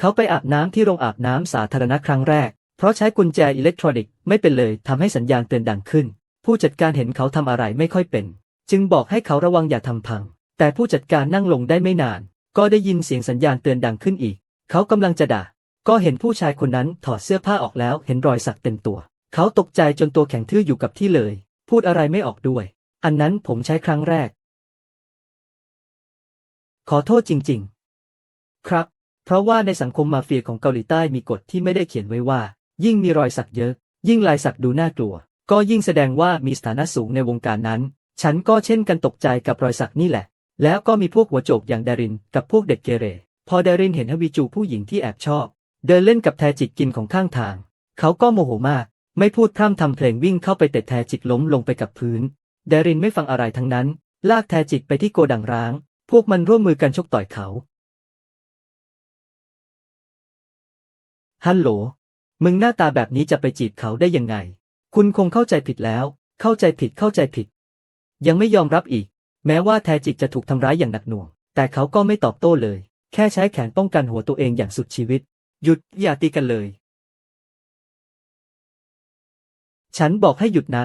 เขาไปอาบน้ำที่โรงอาบน้ำสาธารณะครั้งแรก เพราะใช้กุญแจอิเล็กทรอนิกส์ไม่เป็นเลยทำให้สัญญาณเตือนดังขึ้น ผู้จัดการเห็นเขาทำอะไรไม่ค่อยเป็น จึงบอกให้เขาระวังอย่าทำพัง แต่ผู้จัดการนั่งลงได้ไม่นาน ก็ได้ยินเสียงสัญญาณเตือนดังขึ้นอีก เขากำลังจะด่า ก็เห็นผู้ชายคนนั้นถอดเสื้อผ้าออกแล้วเห็นรอยสักเต็มตัว เขาตกใจจนตัวแข็งทื่ออยู่กับที่เลย พูดอะไรไม่ออกด้วย อันนั้นผมใช้ครั้งแรก ขอโทษจริง ๆ ครับ เพราะว่าในสังคมมาเฟียของเกาหลีใต้มีกฎที่ไม่ได้เขียนไว้ว่า ยิ่งมีรอยสักเยอะ ยิ่งลายสักดูน่ากลัว ก็ยิ่งแสดงว่ามีสถานะสูงในวงการนั้น ฉันก็เช่นกันตกใจกับรอยสักนี่แหละ แล้วก็มีพวกหัวโจกอย่างดารินกับพวกเด็กเกเร พอดารินเห็นฮวิจูผู้หญิงที่แอบชอบ เดินเล่นกับแทจิกกินของข้างทาง เขาก็โมโหมาก ไม่พูดพร่ำทำเพลงวิ่งเข้าไปเตะแทจิกล้มลงไปกับพื้นดารินไม่ฟังอะไรทั้งนั้น ลากแทจิกไปที่โกดังร้าง พวกมันร่วมมือกันชกต่อยเขา ฮัลโหล มึงหน้าตาแบบนี้จะไปจีบเขาได้ยังไง คุณคงเข้าใจผิดแล้ว เข้าใจผิดเข้าใจผิด ยังไม่ยอมรับอีก แม้ว่าแทจิกจะถูกทำร้ายอย่างหนักหน่วง แต่เขาก็ไม่ตอบโต้เลย แค่ใช้แขนป้องกันหัวตัวเองอย่างสุดชีวิต หยุดอย่าตีกันเลย ฉันบอกให้หยุดนะ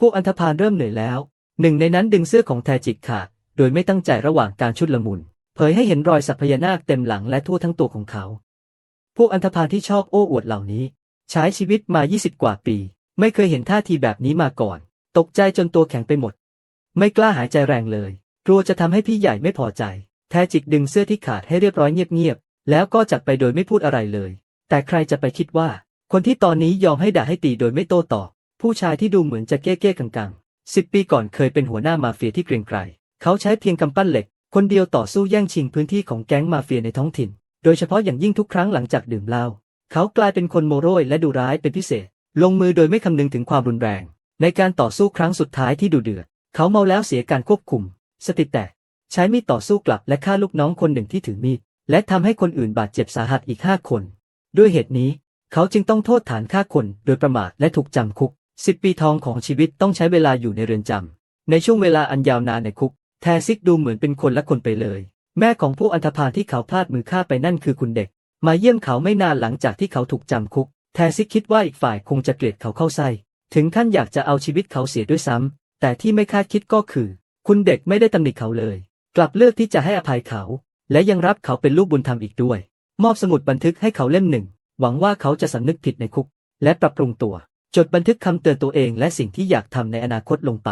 พวกอันธพาลเริ่มเหนื่อยแล้ว หนึ่งในนั้นดึงเสื้อของแทจิกขาดโดยไม่ตั้งใจระหว่างการชุดละมุน เผยให้เห็นรอยสักพญานาคเต็มหลังและทั่วทั้งตัวของเขา พวกอันธพาลที่ชอบโอ้อวดเหล่านี้ ใช้ชีวิตมา 20 กว่าปี ไม่เคยเห็นท่าทีแบบนี้มาก่อน ตกใจจนตัวแข็งไปหมด ไม่กล้าหายใจแรงเลย กลัวจะทำให้พี่ใหญ่ไม่พอใจ แทจิกดึงเสื้อที่ขาดให้เรียบร้อยเงียบๆแล้วก็จักไปโดยไม่พูดอะไรเลย แต่ใครจะไปคิดว่า คนที่ตอนนี้ยอมให้ด่าให้ตีโดยไม่โต้ตอบผู้ชายที่ดูเหมือนจะเก้เก้กังกังสิบปีก่อนเคยเป็นหัวหน้ามาเฟียที่เกรงไกรเขาใช้เพียงกำปั้นเหล็ก คนเดียวต่อสู้แย่งชิงพื้นที่ของแก๊งมาเฟียในท้องถิ่น โดยเฉพาะอย่างยิ่งทุกครั้งหลังจากดื่มเหล้าเขากลายเป็นคนโมโรยและดูร้ายเป็นพิเศษ ลงมือโดยไม่คำนึงถึงความรุนแรง ในการต่อสู้ครั้งสุดท้ายที่ดูเดือด เขาเมาแล้วเสียการควบคุม สติแตกใช้มีดต่อสู้กลับและฆ่าลูกน้องคนหนึ่งที่ถือมีดและทำให้คนอื่นบาดเจ็บสาหัสอีกห้าคน ด้วยเหตุนี้ เขาจึงต้องโทษฐานฆ่าคนโดยประมาทและถูกจำคุกสิบปีทองของชีวิตต้องใช้เวลาอยู่ในเรือนจำในช่วงเวลาอันยาวนานในคุก แทซิกดูเหมือนเป็นคนละคนไปเลย แม่ของผู้อันธพาลที่เขาพลาดมือฆ่าไปนั่นคือคุณเด็ก มาเยี่ยมเขาไม่นานหลังจากที่เขาถูกจำคุก แทซิกคิดว่าอีกฝ่ายคงจะเกลียดเขาเข้าไส้ถึงขั้นอยากจะเอาชีวิตเขาเสียด้วยซ้ำแต่ที่ไม่คาดคิดก็คือ คุณเด็กไม่ได้ตำหนิเขาเลย กลับเลือกที่จะให้อภัยเขา และยังรับเขาเป็นลูกบุญธรรมอีกด้วย มอบสมุดบันทึกให้เขาเล่มหนึ่ง หวังว่าเขาจะสำนึกผิดในคุก และปรับปรุงตัว จดบันทึกคำเตือนตัวเองและสิ่งที่อยากทำในอนาคตลงไป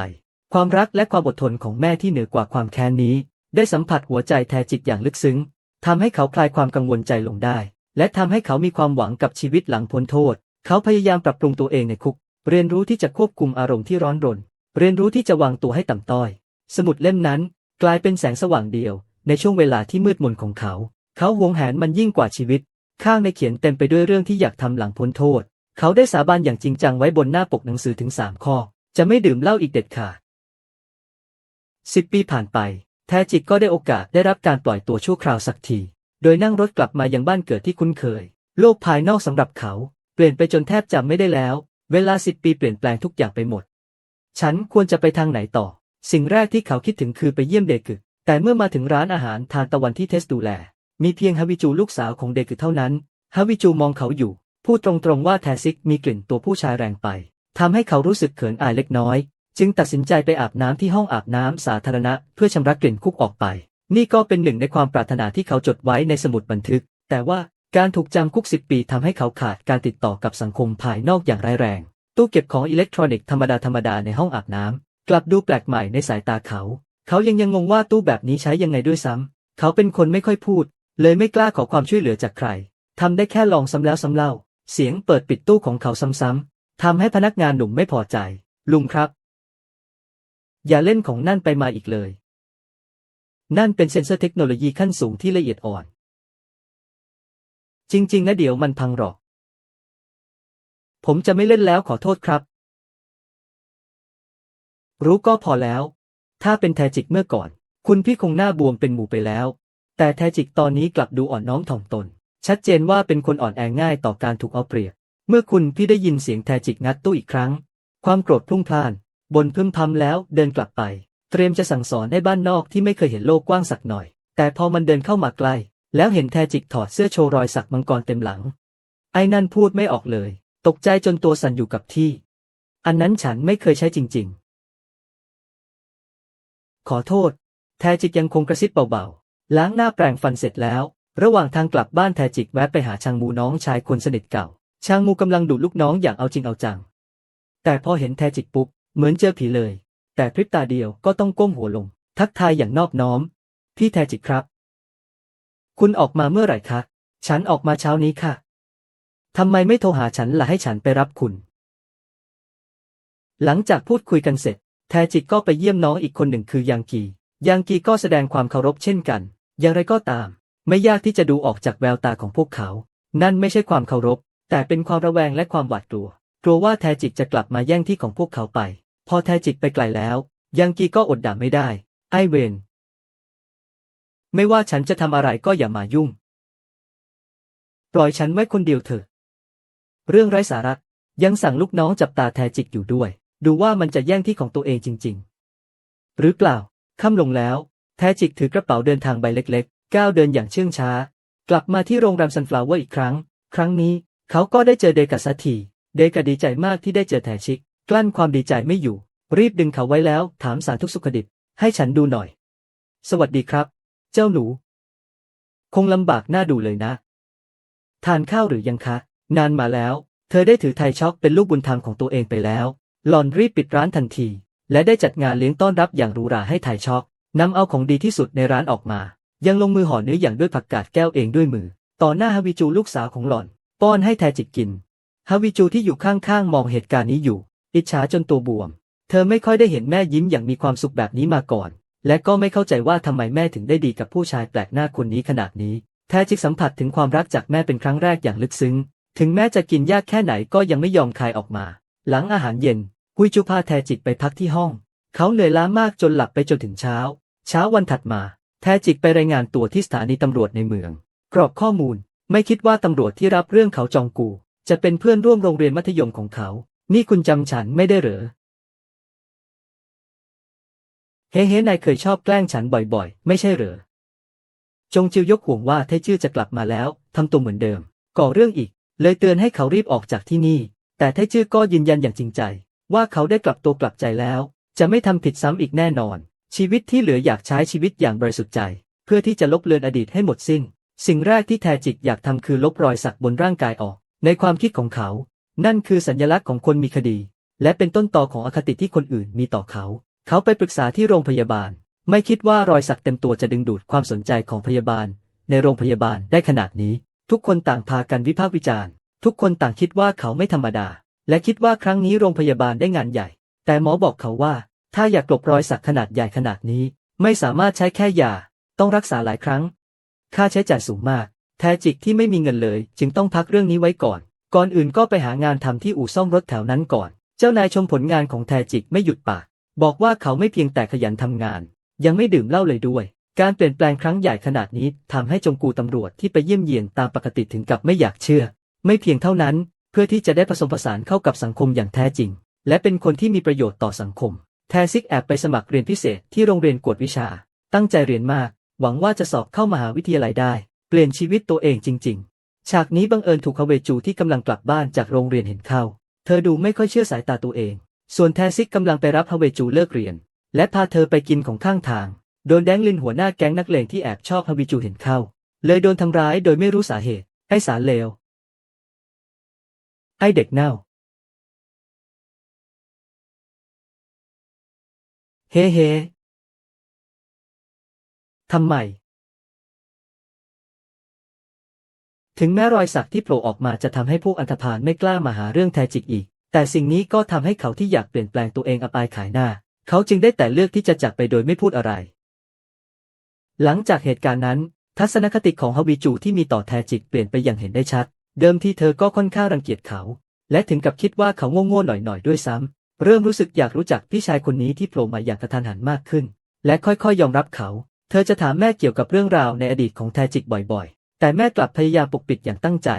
ความรักและความอดทนของแม่ที่เหนือกว่าความแค้นนี้ ได้สัมผัสหัวใจแท้จิตอย่างลึกซึ้งทำให้เขาคลายความกังวลใจลงได้ และทำให้เขามีความหวังกับชีวิตหลังพ้นโทษ เขาพยายามปรับปรุงตัวเองในคุก เรียนรู้ที่จะควบคุมอารมณ์ที่ร้อนรน เรียนรู้ที่จะวางตัวให้ต่ำต้อย สมุดเล่มนั้น กลายเป็นแสงสว่างเดียว ในช่วงเวลาที่มืดมนของเขา เขาหวงแหนมันยิ่งกว่าชีวิต ข้างในเขียนเต็มไปด้วยเรื่องที่อยากทำหลังพ้นโทษ เขาได้สาบานอย่างจริงจังไว้บนหน้าปกหนังสือถึงสามข้อ จะไม่ดื่มเหล้าอีกเด็ดขาดสิบปีผ่านไป แทจิกก็ได้โอกาสได้รับการปล่อยตัวชั่วคราวสักที โดยนั่งรถกลับมายังบ้านเกิดที่คุ้นเคย โลกภายนอกสำหรับเขา เปลี่ยนไปจนแทบจำไม่ได้แล้ว เวลาสิบปีเปลี่ยนแปลงทุกอย่างไปหมด ฉันควรจะไปทางไหนต่อ สิ่งแรกที่เขาคิดถึงคือไปเยี่ยมเดกึแต่เมื่อมาถึงร้านอาหารทานตะวันที่เทสดูแล มีเพียงฮาวิจูลูกสาวของเดกึเท่านั้นฮาวิจูมองเขาอยู่ พูดตรงๆว่าแทซิกมีกลิ่นตัวผู้ชายแรงไปทำให้เขารู้สึกเขินอายเล็กน้อย จึงตัดสินใจไปอาบน้ำที่ห้องอาบน้ำสาธารณะเพื่อชำระกลิ่นคุกออกไป นี่ก็เป็นหนึ่งในความปรารถนาที่เขาจดไว้ในสมุดบันทึก แต่ว่าการถูกจำคุกสิบปีทำให้เขาขาดการติดต่อกับสังคมภายนอกอย่างร้ายแรง ตู้เก็บของอิเล็กทรอนิกส์ธรรมดาธรรมดาในห้องอาบน้ำกลับดูแปลกใหม่ในสายตาเขา เขายังยังงงว่าตู้แบบนี้ใช้ยังไงด้วยซ้ำเขาเป็นคนไม่ค่อยพูด เลยไม่กล้าขอความช่วยเหลือจากใครทำได้แค่ลองซ้ำแล้วซ้ำเล่า เสียงเปิดปิดตู้ของเขาซ้ำๆทำให้พนักงานหนุ่มไม่พอใจ ลุงครับ อย่าเล่นของนั่นไปมาอีกเลย นั่นเป็นเซ็นเซอร์เทคโนโลยีขั้นสูงที่ละเอียดอ่อน จริง ๆ นะเดี๋ยวมันพังหรอก ผมจะไม่เล่นแล้วขอโทษครับ รู้ก็พอแล้ว ถ้าเป็นแทจิกเมื่อก่อน คุณพี่คงหน้าบวมเป็นหมูไปแล้ว แต่แทจิกตอนนี้กลับดูอ่อนน้อมถ่อมตน ชัดเจนว่าเป็นคนอ่อนแอง่ายต่อการถูกเอาเปรียบ เมื่อคุณพี่ได้ยินเสียงแทจิกงัดตู้อีกครั้ง ความโกรธพลุ่งพล่าน บนพึมพำแล้วเดินกลับไป เตรียมจะสั่งสอนให้บ้านนอกที่ไม่เคยเห็นโลกกว้างสักหน่อย แต่พอมันเดินเข้ามาใกล้ แล้วเห็นแทจิกถอดเสื้อโชว์รอยสักมังกรเต็มหลัง ไอ้นั่นพูดไม่ออกเลย ตกใจจนตัวสั่นอยู่กับที่ อันนั้นฉันไม่เคยใช้จริง ๆ ขอโทษ แทจิกยังคงกระซิบเบาๆ ล้างหน้าแปรงฟันเสร็จแล้ว ระหว่างทางกลับบ้านแทจิกแวะไปหาชางมูน้องชายคนสนิทเก่าชางมูกำลังดูลูกน้องอย่างเอาจริงเอาจัง แต่พอเห็นแทจิกปุ๊บ เหมือนเจอผีเลย แต่พริบตาเดียวก็ต้องก้มหัวลง ทักทายอย่างนอบน้อม พี่แทจิกครับ คุณออกมาเมื่อไหร่คะ ฉันออกมาเช้านี้ค่ะ ทำไมไม่โทรหาฉันล่ะให้ฉันไปรับคุณ หลังจากพูดคุยกันเสร็จ แทจิกก็ไปเยี่ยมน้องอีกคนหนึ่งคือยังกียังกีก็แสดงความเคารพเช่นกัน อย่างไรก็ตาม ไม่ยากที่จะดูออกจากแววตาของพวกเขา นั่นไม่ใช่ความเคารพ แต่เป็นความระแวงและความหวาดกลัว กลัวว่าแทจิกจะกลับมาแย่งที่ของพวกเขาไป พอแทจิกไปไกลแล้ว ยังกีก็อดด่าไม่ได้ ไอเวนไม่ว่าฉันจะทำอะไรก็อย่ามายุ่ง ปล่อยฉันไว้คนเดียวเถอะ เรื่องไร้สาระ ยังสั่งลูกน้องจับตาแทจิกอยู่ด้วย ดูว่ามันจะแย่งที่ของตัวเองจริง ๆ หรือเปล่าค่ำลงแล้ว แทจิกถือกระเป๋าเดินทางใบเล็กๆ ก้าวเดินอย่างเชื่องช้า กลับมาที่โรงแรมซันฟลาวเวอร์อีกครั้ง ครั้งนี้ เขาก็ได้เจอเดกัสสักที เดกะดีใจมากที่ได้เจอแทชิก กลั้นความดีใจไม่อยู่ รีบดึงเขาไว้แล้วถามสารทุกสุขดิบให้ฉันดูหน่อย สวัสดีครับ เจ้าหนู คงลำบากหน้าดูเลยนะ ทานข้าวหรือยังคะ นานมาแล้ว เธอได้ถือไทยช็อกเป็นลูกบุญธรรมของตัวเองไปแล้ว หลอนรีบปิดร้านทันที และได้จัดงานเลี้ยงต้อนรับอย่างหรูหราให้ไทยช็อกนำเอาของดีที่สุดในร้านออกมา ยังลงมือห่อเนื้ออย่างด้วยผักกาดแก้วเองด้วยมือ ต่อหน้าฮาวิจูลูกสาวของหล่อน ป้อนให้แทจิกกินฮาวิจูที่อยู่ข้างๆมองเหตุการณ์นี้อยู่ อิจฉาจนตัวบวม เธอไม่ค่อยได้เห็นแม่ยิ้มอย่างมีความสุขแบบนี้มาก่อน และก็ไม่เข้าใจว่าทำไมแม่ถึงได้ดีกับผู้ชายแปลกหน้าคนนี้ขนาดนี้ แทจิกสัมผัสถึงความรักจากแม่เป็นครั้งแรกอย่างลึกซึ้ง ถึงแม้จะกินยากแค่ไหนก็ยังไม่ยอมคายออกมา หลังอาหารเย็นกุยจูพาแทจิกไปพักที่ห้อง เขาเหนื่อยล้ามากจนหลับไปจนถึงเช้า เช้าวันถัดมา แทจิกไปรายงานตัวที่สถานีตำรวจในเมือง กรอกข้อมูล ไม่คิดว่าตำรวจที่รับเรื่องเขาจองกู จะเป็นเพื่อนร่วมโรงเรียนมัธยมของเขา นี่คุณจำฉันไม่ได้เหรอ เฮ้เฮ้นายเคยชอบแกล้งฉันบ่อยๆ ไม่ใช่เหรอ จงจิวยกห่วงว่าเทชื่อจะกลับมาแล้วทำตัวเหมือนเดิม ก่อเรื่องอีก เลยเตือนให้เขารีบออกจากที่นี่ แต่เทชื่อก็ยืนยันอย่างจริงใจ ว่าเขาได้กลับตัวกลับใจแล้ว จะไม่ทำผิดซ้ำอีกแน่นอน ชีวิตที่เหลืออยากใช้ชีวิตอย่างบริสุทธิ์ใจ เพื่อที่จะลบเลือนอดีตให้หมดสิ้น สิ่งแรกที่แทจิกอยากทำคือลบรอยสักบนร่างกายออก ในความคิดของเขา นั่นคือสัญลักษณ์ของคนมีคดี และเป็นต้นต่อของอคติที่คนอื่นมีต่อเขา เขาไปปรึกษาที่โรงพยาบาล ไม่คิดว่ารอยสักเต็มตัวจะดึงดูดความสนใจของพยาบาล ในโรงพยาบาลได้ขนาดนี้ ทุกคนต่างพากันวิพากษ์วิจารณ์ ทุกคนต่างคิดว่าเขาไม่ธรรมดา และคิดว่าครั้งนี้โรงพยาบาลได้งานใหญ่ แต่หมอบอกเขาว่า ถ้าอยากกลบรอยสักขนาดใหญ่ขนาดนี้ ไม่สามารถใช้แค่ยา ต้องรักษาหลายครั้ง ค่าใช้จ่ายสูงมาก แทจิกที่ไม่มีเงินเลย จึงต้องพักเรื่องนี้ไว้ก่อน ก่อนอื่นก็ไปหางานทำที่อู่ซ่อมรถแถวนั้นก่อน เจ้านายชมผลงานของแทจิกไม่หยุดปาก บอกว่าเขาไม่เพียงแต่ขยันทำงาน ยังไม่ดื่มเหล้าเลยด้วย การเปลี่ยนแปลงครั้งใหญ่ขนาดนี้ทำให้จงกูตำรวจที่ไปเยี่ยมเยียนตามปกติถึงกับไม่อยากเชื่อ ไม่เพียงเท่านั้น เพื่อที่จะได้ผสมผสานเข้ากับสังคมอย่างแท้จริง และเป็นคนที่มีประโยชน์ต่อสังคม แทซิกแอบไปสมัครเรียนพิเศษที่โรงเรียนกวดวิชา ตั้งใจเรียนมาก หวังว่าจะสอบเข้ามหาวิทยาลัยได้ เปลี่ยนชีวิตตัวเองจริงๆ ฉากนี้บังเอิญถูกฮาเวจูที่กำลังกลับบ้านจากโรงเรียนเห็นเข้า เธอดูไม่ค่อยเชื่อสายตาตัวเอง ส่วนแทซิกกำลังไปรับฮาเวจูเลิกเรียน และพาเธอไปกินของข้างทาง โดนแดงลินหัวหน้าแก๊งนักเลงที่แอบชอบฮาวิจูเห็นเข้า เลยโดนทำร้ายโดยไม่รู้สาเหตุ ไอ้สารเลว ไอ้เด็กเน่า เฮ้เฮ้ทำไม ถึงแม้รอยสักที่โผล่ออกมาจะทำให้พวกอันธพาลไม่กล้ามาหาเรื่องแทจิกอีก แต่สิ่งนี้ก็ทำให้เขาที่อยากเปลี่ยนแปลงตัวเองอับอายขายหน้า เขาจึงได้แต่เลือกที่จะจากไปโดยไม่พูดอะไร หลังจากเหตุการณ์นั้น ทัศนคติของฮาวิจูที่มีต่อแทจิกเปลี่ยนไปอย่างเห็นได้ชัด เดิมที่เธอก็ค่อนข้างรังเกียจเขา และถึงกับคิดว่าเขาโง่ๆหน่อยๆด้วยซ้ำเริ่มรู้สึกอยากรู้จักพี่ชายคนนี้ที่โผล่มาอย่างกระทันหันมากขึ้น และค่อยๆ ยอมรับเขา เธอจะถามแม่เกี่ยวกับเรื่องราวในอดีตของแทจิกบ่อยๆ แต่แม่กลับพยายามปกปิดอย่างตั้งใจ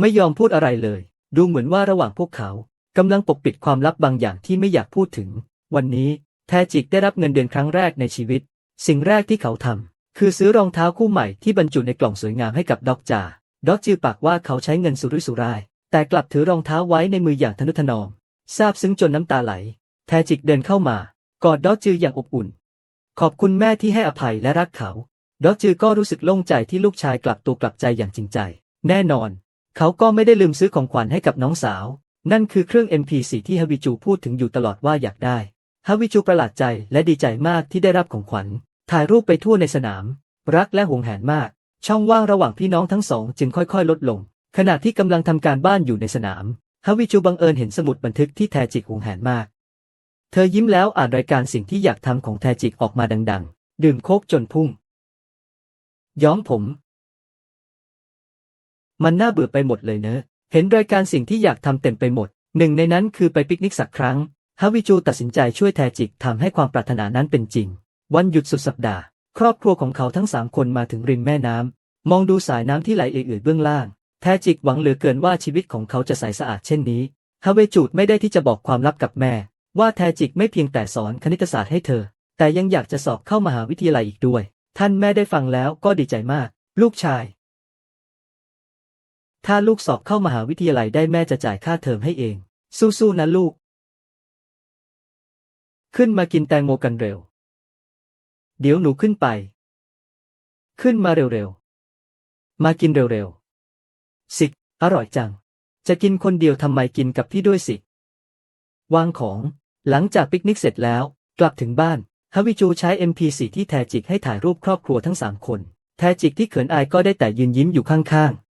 ไม่ยอมพูดอะไรเลย ดูเหมือนว่าระหว่างพวกเขากำลังปกปิดความลับบางอย่างที่ไม่อยากพูดถึง วันนี้แทจิกได้รับเงินเดือนครั้งแรกในชีวิต สิ่งแรกที่เขาทำคือซื้อรองเท้าคู่ใหม่ที่บรรจุในกล่องสวยงามให้กับด็อกจ่าด็อกจือปากว่าเขาใช้เงินสุรุ่ยสุร่าย แต่กลับถือรองเท้าไว้ในมืออย่างทนุถนอมซาบซึ้งจนน้ำตาไหล แทจิกเดินเข้ามากอดด็อกจืออย่างอบอุ่น ขอบคุณแม่ที่ให้อภัยและรักเขา ด็อกจือก็รู้สึกโล่งใจที่ลูกชายกลับตัวกลับใจอย่างจริงใจ แน่นอน เขาก็ไม่ได้ลืมซื้อของขวัญให้กับน้องสาว นั่นคือเครื่อง MP4 ที่ฮาวิจูพูดถึงอยู่ตลอดว่าอยากได้ฮาวิจูประหลาดใจและดีใจมากที่ได้รับของขวัญ ถ่ายรูปไปทั่วในสนาม รักและหวงแหนมาก ช่องว่างระหว่างพี่น้องทั้งสองจึงค่อยๆ ลดลง ขณะที่กำลังทำการบ้านอยู่ในสนามฮาวิจูบังเอิญเห็นสมุดบันทึกที่แทจิกหวงแหนมาก เธอยิ้มแล้วอ่านรายการสิ่งที่อยากทำของแทจิกออกมาดัง ๆ ดื่มโคกจนพุ่ง ย้อมผม มันน่าเบื่อไปหมดเลยเนอะเห็นรายการสิ่งที่อยากทำเต็มไปหมด หนึ่งในนั้นคือไปปิกนิกสักครั้ง ฮาวิจูตัดสินใจช่วยแทจิกทำให้ความปรารถนานั้นเป็นจริง วันหยุดสุดสัปดาห์ ครอบครัวของเขาทั้งสามคนมาถึงริมแม่น้ำมองดูสายน้ำที่ไหลเอื่อยๆเบื้องล่าง แทจิกหวังเหลือเกินว่าชีวิตของเขาจะใสสะอาดเช่นนี้ ฮาเวจูดไม่ได้ที่จะบอกความลับกับแม่ ว่าแทจิกไม่เพียงแต่สอนคณิตศาสตร์ให้เธอ แต่ยังอยากจะสอบเข้ามหาวิทยาลัยอีกด้วย ท่านแม่ได้ฟังแล้วก็ดีใจมาก ลูกชาย ถ้าลูกสอบเข้ามหาวิทยาลัยได้แม่จะจ่ายค่าเทอมให้เอง สู้ๆนะลูก ขึ้นมากินแตงโมกันเร็ว เดี๋ยวหนูขึ้นไป ขึ้นมาเร็วๆ มากินเร็วๆ สิอร่อยจัง จะกินคนเดียวทำไมกินกับพี่ด้วยสิ วางของ หลังจากปิกนิกเสร็จแล้ว กลับถึงบ้าน ฮาวิจูใช้ MP4 ที่แทจิกให้ถ่ายรูปครอบครัวทั้งสามคน แทจิกที่เขินอายก็ได้แต่ยืนยิ้มอยู่ข้างๆ